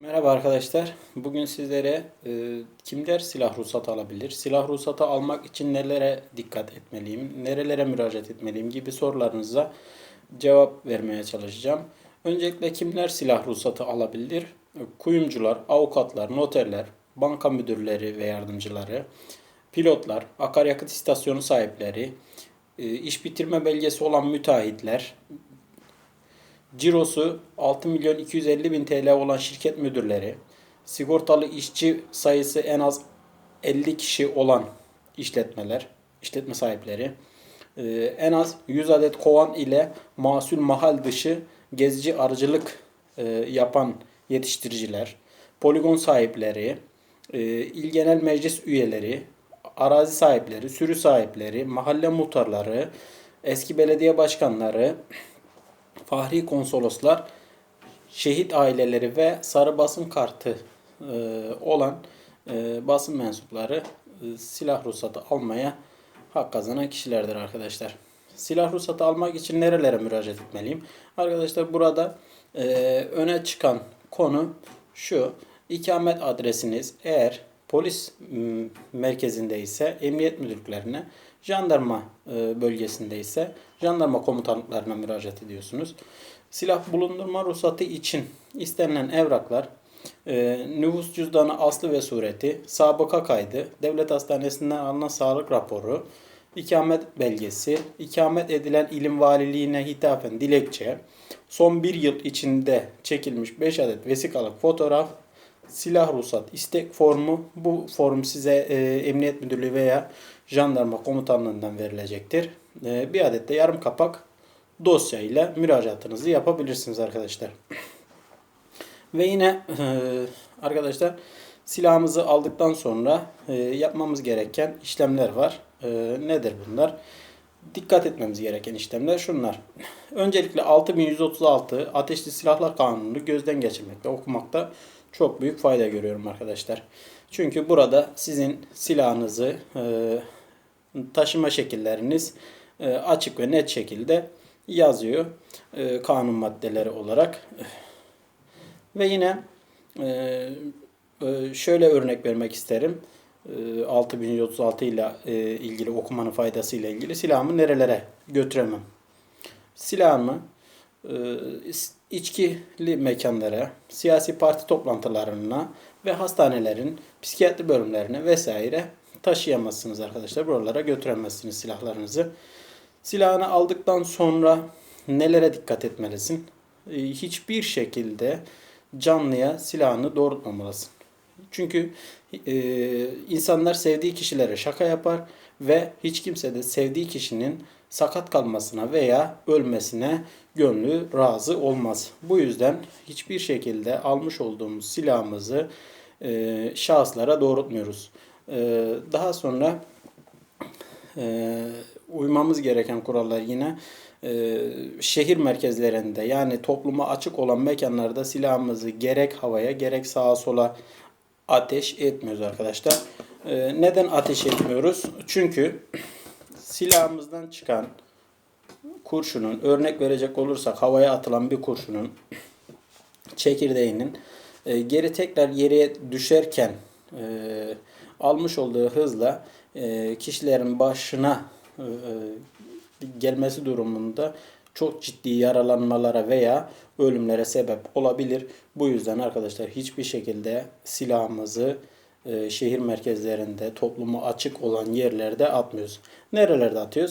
Merhaba arkadaşlar. Bugün sizlere e, kimler silah ruhsatı alabilir? Silah ruhsatı almak için nelere dikkat etmeliyim? Nerelere müracaat etmeliyim gibi sorularınıza cevap vermeye çalışacağım. Öncelikle kimler silah ruhsatı alabilir? E, Kuyumcular, avukatlar, noterler, banka müdürleri ve yardımcıları, pilotlar, akaryakıt istasyonu sahipleri, e, iş bitirme belgesi olan müteahhitler, Cirosu 6 milyon 250 bin TL olan şirket müdürleri, sigortalı işçi sayısı en az 50 kişi olan işletmeler, işletme sahipleri, e, en az 100 adet kovan ile masul mahal dışı gezici arıcılık e, yapan yetiştiriciler, poligon sahipleri, e, il genel meclis üyeleri, arazi sahipleri, sürü sahipleri, mahalle muhtarları, eski belediye başkanları, Fahri konsoloslar, şehit aileleri ve sarı basın kartı e, olan e, basın mensupları e, silah ruhsatı almaya hak kazanan kişilerdir arkadaşlar. Silah ruhsatı almak için nerelere müracaat etmeliyim? Arkadaşlar burada öne çıkan konu şu. İkamet adresiniz eğer polis m, merkezinde ise emniyet müdürlüklerine, jandarma e, bölgesinde ise jandarma komutanlıklarına müracaat ediyorsunuz. Silah bulundurma ruhsatı için istenilen evraklar e, nüfus cüzdanı aslı ve sureti, sabıka kaydı, devlet hastanesinden alınan sağlık raporu, ikamet belgesi, ikamet edilen ilim valiliğine hitafen dilekçe, son bir yıl içinde çekilmiş 5 adet vesikalık fotoğraf, silah ruhsat istek formu. Bu form size e, Emniyet Müdürlüğü veya Jandarma Komutanlığından verilecektir. E, bir adet de yarım kapak dosya ile müracaatınızı yapabilirsiniz arkadaşlar. Ve yine e, arkadaşlar silahımızı aldıktan sonra e, yapmamız gereken işlemler var. E, nedir bunlar? Dikkat etmemiz gereken işlemler şunlar. Öncelikle 6136 Ateşli Silahlar Kanunu gözden geçirmekte, okumakta çok büyük fayda görüyorum arkadaşlar. Çünkü burada sizin silahınızı e, taşıma şekilleriniz e, açık ve net şekilde yazıyor e, kanun maddeleri olarak. Ve yine şöyle örnek vermek isterim. E, 6136 ile ilgili okumanın faydası ile ilgili silahımı nerelere götüremem. Silahımı içkili mekanlara, siyasi parti toplantılarına ve hastanelerin psikiyatri bölümlerine vesaire taşıyamazsınız arkadaşlar. Buralara götüremezsiniz silahlarınızı. Silahını aldıktan sonra nelere dikkat etmelisin? E, hiçbir şekilde canlıya silahını doğrultmamalısın. Çünkü e, insanlar sevdiği kişilere şaka yapar ve hiç kimse de sevdiği kişinin sakat kalmasına veya ölmesine gönlü razı olmaz. Bu yüzden hiçbir şekilde almış olduğumuz silahımızı e, şahıslara doğrultmuyoruz. E, daha sonra e, uymamız gereken kurallar yine e, şehir merkezlerinde yani topluma açık olan mekanlarda silahımızı gerek havaya gerek sağa sola ateş etmiyoruz arkadaşlar. E, neden ateş etmiyoruz? Çünkü silahımızdan çıkan kurşunun örnek verecek olursak havaya atılan bir kurşunun çekirdeğinin e, geri tekrar yere düşerken e, almış olduğu hızla e, kişilerin başına gelmesi durumunda çok ciddi yaralanmalara veya ölümlere sebep olabilir. Bu yüzden arkadaşlar hiçbir şekilde silahımızı e, şehir merkezlerinde, toplumu açık olan yerlerde atmıyoruz. Nerelerde atıyoruz?